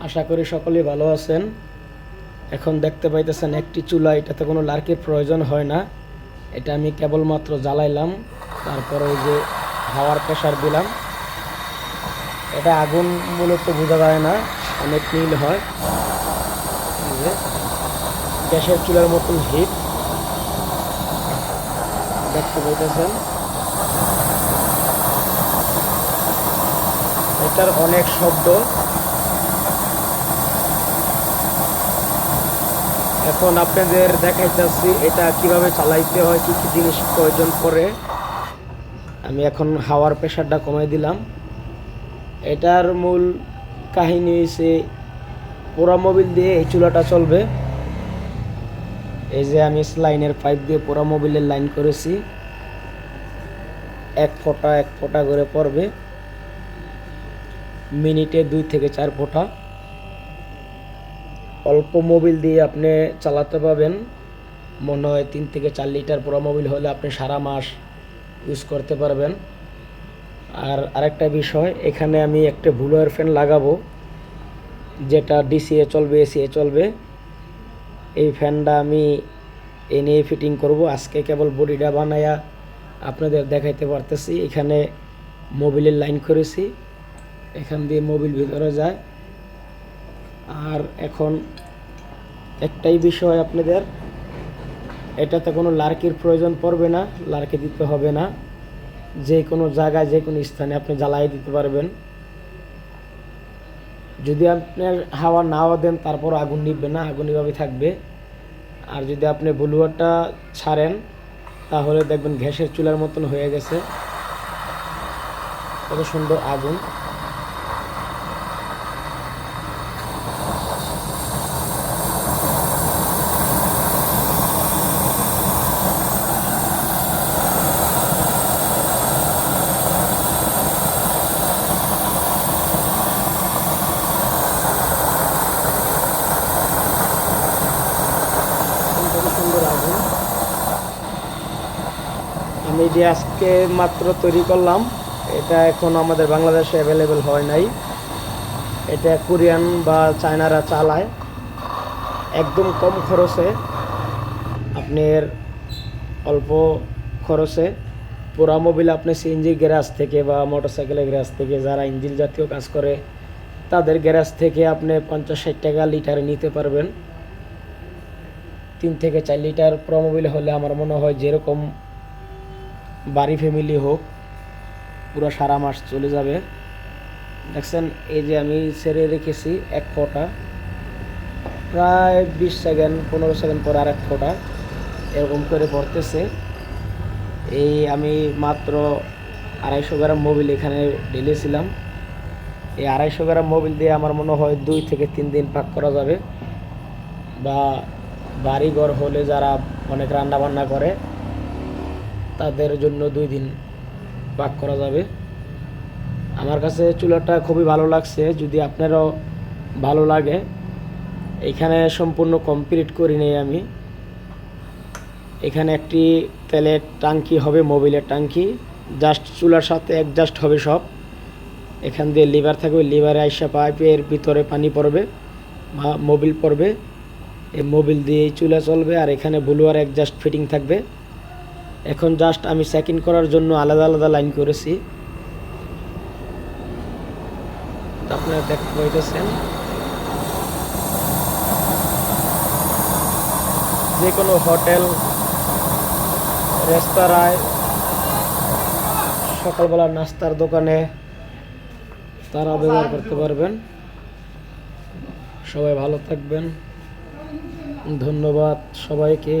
আশা করি সকলে ভালো আছেন। এখন দেখতে পাইতেছেন একটি চুলা, এটাতে কোনো লার্কের প্রয়োজন হয় না। এটা আমি কেবলমাত্র জ্বালাইলাম, তারপরে ওই যে হাওয়ার প্রেশার দিলাম। এটা আগুন মূলত বোঝা যায় না, অনেক নীল হয়। গ্যাসের চুলার মতন হিট। দেখতে পাইতেছেন। এটার অনেক শব্দ। এখন আপনাদের দেখাইতেছি এটা কীভাবে চালাইতে হয়, কি কি জিনিস প্রয়োজন পড়ে। আমি এখন হাওয়ার প্রেশারটা কমাই দিলাম। এটার মূল কাহিনী হয়েছে পোড়া মোবিল দিয়ে এই চুলাটা চলবে। এই যে আমি লাইনের পাইপ দিয়ে পোড়া মোবিলের লাইন করেছি। এক ফোঁটা এক ফোঁটা করে পড়বে। মিনিটে দুই থেকে চার ফোঁটা। অল্প মোবিল দিয়ে আপনি চালাতে পাবেন মনে হয় তিন থেকে চার লিটার পুরো মোবিল হলে আপনি সারা মাস ইউজ করতে পারবেন। আর আরেকটা বিষয়, এখানে আমি একটা ভুলোয়ার ফ্যান লাগাবো, যেটা ডিসিএ চলবে এসিএ চলবে। এই ফ্যানটা আমি এনে ফিটিং করব। আজকে কেবল বডিটা বানায়া আপনাদের দেখাইতে পারতেছি। এখানে মোবিলের লাইন করেছি। এখান দিয়ে মোবিল ভিতরে যায়। আর এখন একটাই বিষয় আপনাদের, এটাতে কোনো লার্কির প্রয়োজন পড়বে না, লার্কি দিতে হবে না। যে কোনো জায়গায়, যে কোনো স্থানে আপনি জ্বালাই দিতে পারবেন। যদি আপনার হাওয়া নাও দেন, তারপর আগুন নিবে না, আগুন এভাবে থাকবে। আর যদি আপনি ব্লুয়ারটা ছাড়েন, তাহলে দেখবেন গ্যাসের চুলার মতন হয়ে গেছে। কত সুন্দর আগুন কত সুন্দর আগুন আমি যে আজকে মাত্র তৈরি করলাম, এটা এখন আমাদের বাংলাদেশে অ্যাভেলেবেল হয় নাই। এটা কোরিয়ান বা চায়নারা চালায়। একদম কম খরচে, আপনার অল্প খরচে। পুরা মোবিল আপনি সিএনজি গ্যারাজ থেকে বা মোটরসাইকেলের গ্যারাজ থেকে যারা ইঞ্জিন জাতীয় কাজ করে, তাদের গ্যারাজ থেকে আপনি পঞ্চাশ ষাট টাকা লিটারে নিতে পারবেন। তিন থেকে চার লিটার প্রমোবিল হলে আমার মনে হয় যেরকম বাড়ি ফ্যামিলি হোক, পুরো সারা মাস চলে যাবে। দেখছেন, এই যে আমি ছেড়ে রেখেছি এক ফোঁটা। প্রায় বিশ সেকেন্ড, পনেরো সেকেন্ড পর আর এক ফোঁটা এরকম করে পড়তেছে। এই আমি মাত্র আড়াইশো গ্রাম মোবিল এখানে ঢেলেছিলাম। এই আড়াইশো গ্রাম মোবিল দিয়ে আমার মনে হয় দুই থেকে তিন দিন পাক করা যাবে। বা বাড়িঘর হলে যারা অনেক রান্না বান্না করে তাদের জন্য দুই দিন পাক করা যাবে। আমার কাছে চুলাটা খুবই ভালো লাগছে, যদি আপনারও ভালো লাগে। এখানে সম্পূর্ণ কমপ্লিট করি নেই আমি। এখানে একটি তেলের টাঙ্কি হবে, মোবিলের টাঙ্কি। জাস্ট চুলার সাথে অ্যাডজাস্ট হবে সব। এখান দিয়ে লিভার থাকবে লিভারে আইসা পাইপের ভিতরে পানি পড়বে, বা মোবিল পড়বে। এই মোবিল দিয়ে চুলা চলবে, আর এখানে ব্লুয়ার অ্যাডজাস্ট ফিটিং থাকবে। এখন জাস্ট আমি সেকেন্ড করার জন্য আলাদা আলাদা লাইন করেছি। আপনারা দেখতে পাইতেছেন। যে কোনো হোটেল রেস্তোরাঁয় সকালবেলা নাস্তার দোকানে তারা ব্যবহার করতে পারবেন। সবাই ভালো থাকবেন। ধন্যবাদ সবাইকে।